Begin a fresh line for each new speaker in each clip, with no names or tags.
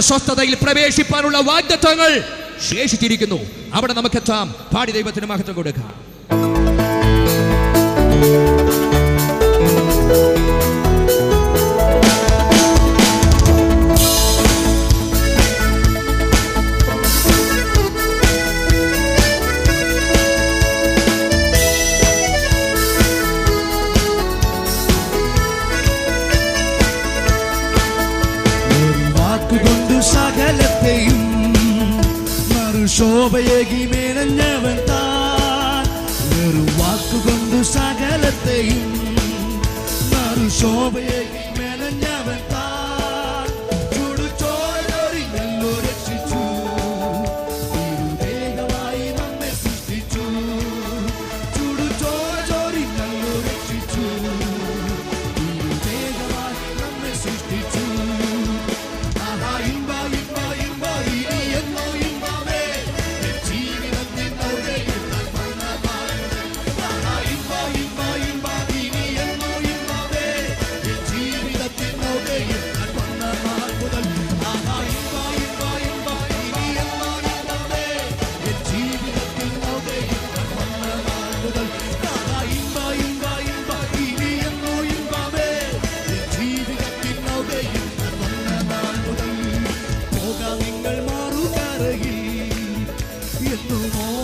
സ്വസ്ഥതയിൽ പ്രവേശിപ്പാനുള്ള വാഗ്ദത്വങ്ങൾ ശേഷിച്ചിരിക്കുന്നു. അവിടെ നമുക്കെത്താം. പാടി ദൈവത്തിന് മഹത്വം കൊടുക്കാം.
ശോഭയേകി മേനഞ്ഞവൻ താൻ. വെറും വാക്കുകൊണ്ട് സകലത്തെയും മറുശോഭയേകി മേനഞ്ഞവൻ താൻ the wall.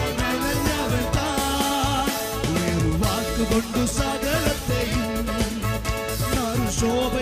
കൊണ്ടു സകലത്തെയും ശോഭ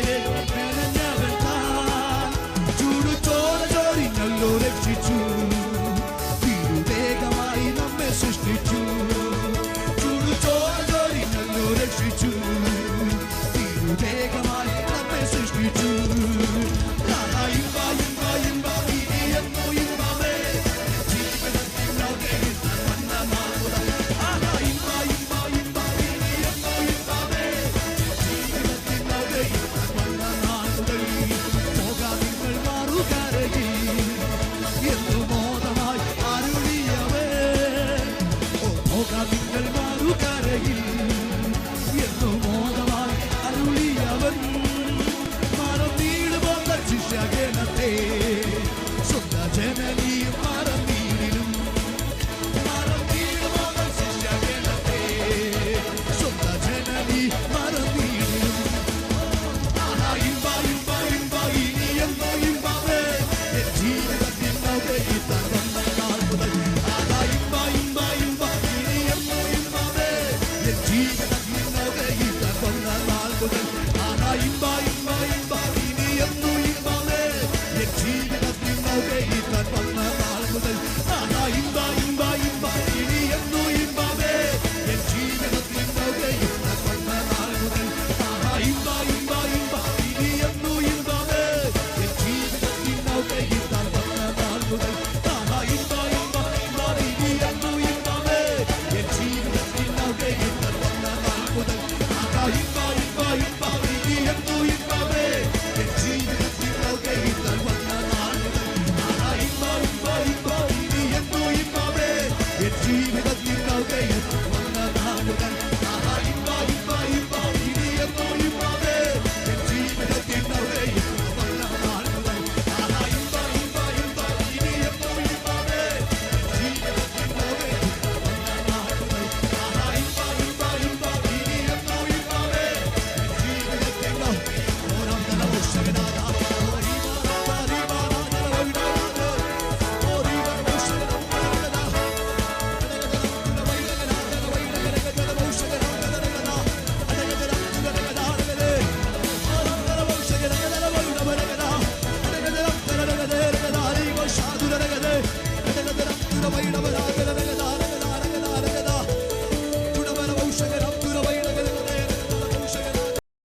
Double